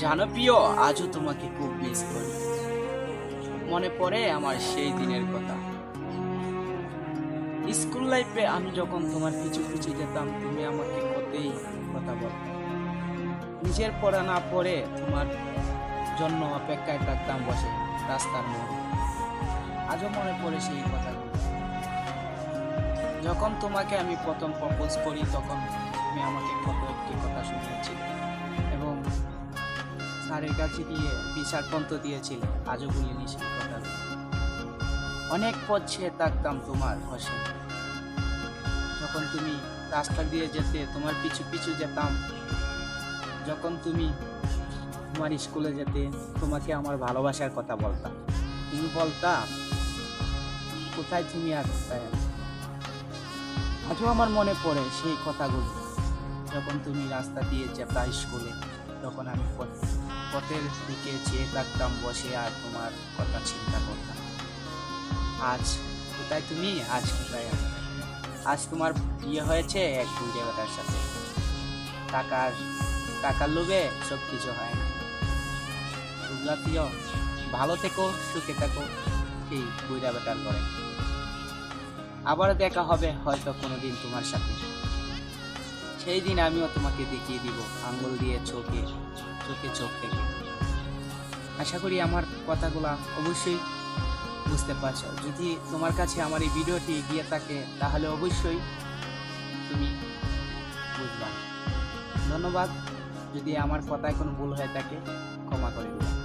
জানো প্রিয় আজও তোমাকে খুব মিস করি। মনে পড়ে আমার সেই দিনের কথা। স্কুল লাইফে আমি যখন তোমার পিছু পিছু যেতাম, তুমি আমাকে কতেই কথা বলতে। নিজের পড়া না পড়ে তোমার জন্য অপেক্ষায় থাকতাম বসে রাস্তার মোড়ে। আজও মনে পড়ে সেই কথাগুলো। যখন তোমাকে আমি প্রথম প্রপোজ করি, তখন তুমি আমাকে স্যারের কাছে দিয়ে বিচার পন্ত দিয়েছিল। আজও বলিনি সেই অনেক পথ ছেয়ে থাকতাম তোমার হসে যখন তুমি রাস্তা দিয়ে যেতে, তোমার পিছু পিছু যেতাম। যখন তুমি তোমার স্কুলে যেতে, তোমাকে আমার ভালোবাসার কথা বলতাম তুমি বলতা, কোথায় তুমি আর আজও আমার মনে পড়ে সেই কথাগুলো। যখন তুমি রাস্তা দিয়ে যেতা স্কুলে তখন আমি পথের দিকে চেয়ে থাকতাম, বসে আর তোমার কথা চিন্তা করতাম। আজ কোথায় তুমি? আজ কোথায় আজ তোমার বিয়ে হয়েছে এক বুড়ে বেটার সাথে। টাকার টাকার লোভে সব কিছু হয় না। বুঝলা প্রিয়, ভালো থেকো, সুখে থাকো, এই বুড়া বেটার করে আবার দেখা হবে হয়তো কোনোদিন তোমার সাথে। সেই দিন আমিও তোমাকে দেখিয়ে দিব আঙ্গুল দিয়ে চোখে চোখে চোখ রেখে। আশা করি আমার কথাগুলা অবশ্যই বুঝতে পারছ। যদি তোমার কাছে আমার এই ভিডিওটি গিয়ে থাকে, তাহলে অবশ্যই তুমি বুঝবা। ধন্যবাদ। যদি আমার কথায় কোনো ভুল হয়ে থাকে, ক্ষমা করে দিলাম